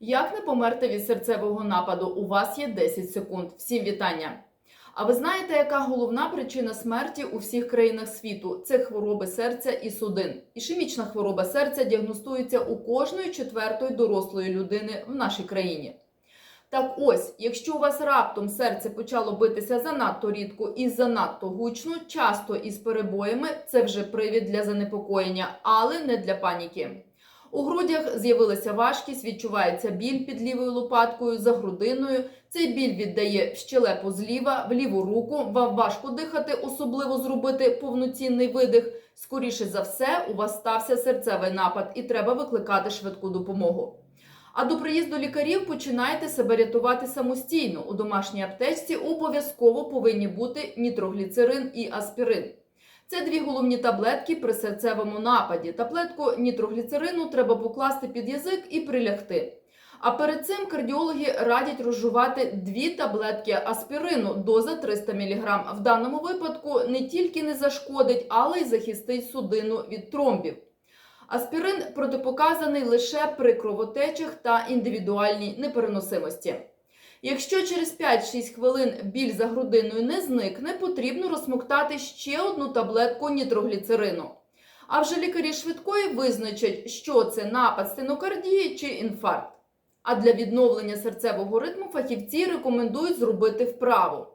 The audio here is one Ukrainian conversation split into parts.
Як не померти від серцевого нападу? У вас є 10 секунд. Всім вітання. А ви знаєте, яка головна причина смерті у всіх країнах світу? Це хвороби серця і судин. Ішемічна хвороба серця діагностується у кожної четвертої дорослої людини в нашій країні. Так ось, якщо у вас раптом серце почало битися занадто рідко і занадто гучно, часто із перебоями, це вже привід для занепокоєння, але не для паніки. У грудях з'явилася важкість, відчувається біль під лівою лопаткою, за грудиною. Цей біль віддає в щелепу зліва, в ліву руку. Вам важко дихати, особливо зробити повноцінний видих. Скоріше за все, у вас стався серцевий напад і треба викликати швидку допомогу. А до приїзду лікарів починайте себе рятувати самостійно. У домашній аптечці обов'язково повинні бути нітрогліцерин і аспірин. Це дві головні таблетки при серцевому нападі. Таблетку нітрогліцерину треба покласти під язик і прилягти. А перед цим кардіологи радять розжувати дві таблетки аспірину, доза 300 мг. В даному випадку не тільки не зашкодить, але й захистить судину від тромбів. Аспірин протипоказаний лише при кровотечах та індивідуальній непереносимості. Якщо через 5-6 хвилин біль за грудиною не зникне, потрібно розсмоктати ще одну таблетку нітрогліцерину. А вже лікарі швидкої визначать, що це напад стенокардії чи інфаркт. А для відновлення серцевого ритму фахівці рекомендують зробити вправу.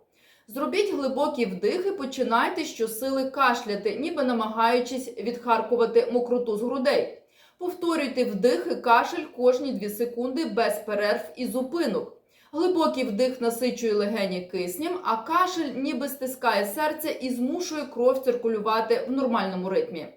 Зробіть глибокий вдих і починайте щосили кашляти, ніби намагаючись відхаркувати мокроту з грудей. Повторюйте вдих і кашель кожні 2 секунди без перерв і зупинок. Глибокий вдих насичує легені киснем, а кашель ніби стискає серце і змушує кров циркулювати в нормальному ритмі.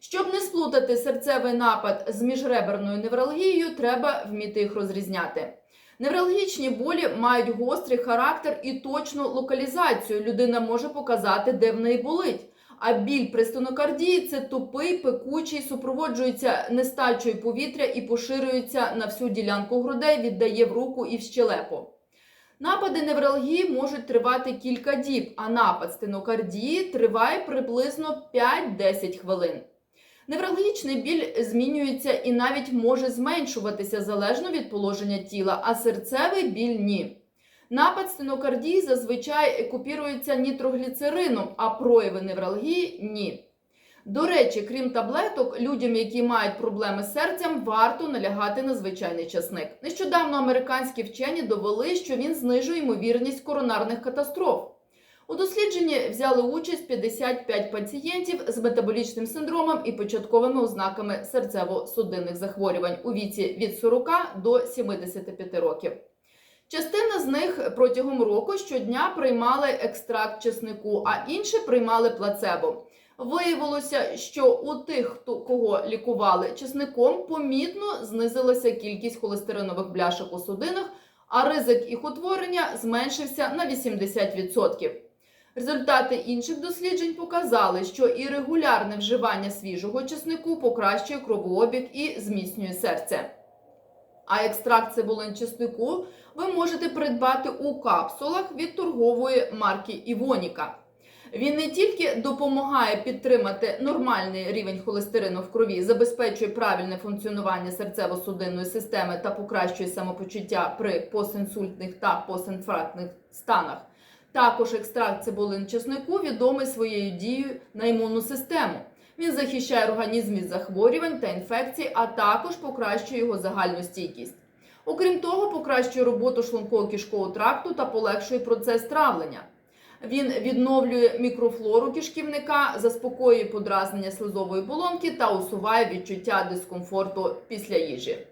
Щоб не сплутати серцевий напад з міжреберною невралгією, треба вміти їх розрізняти. Невралгічні болі мають гострий характер і точну локалізацію. Людина може показати, де в неї болить. А біль при стенокардії – це тупий, пекучий, супроводжується нестачею повітря і поширюється на всю ділянку грудей, віддає в руку і в щелепу. Напади невралгії можуть тривати кілька діб, а напад стенокардії триває приблизно 5-10 хвилин. Невралгічний біль змінюється і навіть може зменшуватися залежно від положення тіла, а серцевий біль ні. Напад стенокардії зазвичай купірується нітрогліцерином, а прояви невралгії ні. До речі, крім таблеток, людям, які мають проблеми з серцем, варто налягати на звичайний часник. Нещодавно американські вчені довели, що він знижує ймовірність коронарних катастроф. У дослідженні взяли участь 55 пацієнтів з метаболічним синдромом і початковими ознаками серцево-судинних захворювань у віці від 40 до 75 років. Частина з них протягом року щодня приймали екстракт чеснику, а інші приймали плацебо. Виявилося, що у тих, хто кого лікували чесником, помітно знизилася кількість холестеринових бляшок у судинах, а ризик їх утворення зменшився на 80%. Результати інших досліджень показали, що і регулярне вживання свіжого чеснику покращує кровообіг і зміцнює серце. А екстракт цибулин чеснику ви можете придбати у капсулах від торгової марки Івоніка. Він не тільки допомагає підтримати нормальний рівень холестерину в крові, забезпечує правильне функціонування серцево-судинної системи та покращує самопочуття при постінсультних та постінфарктних станах. Також екстракт цибулин чеснику відомий своєю дією на імунну систему. Він захищає організм від захворювань та інфекцій, а також покращує його загальну стійкість. Окрім того, покращує роботу шлунково кишкового тракту та полегшує процес травлення. Він відновлює мікрофлору кишківника, заспокоює подразнення слизової болонки та усуває відчуття дискомфорту після їжі.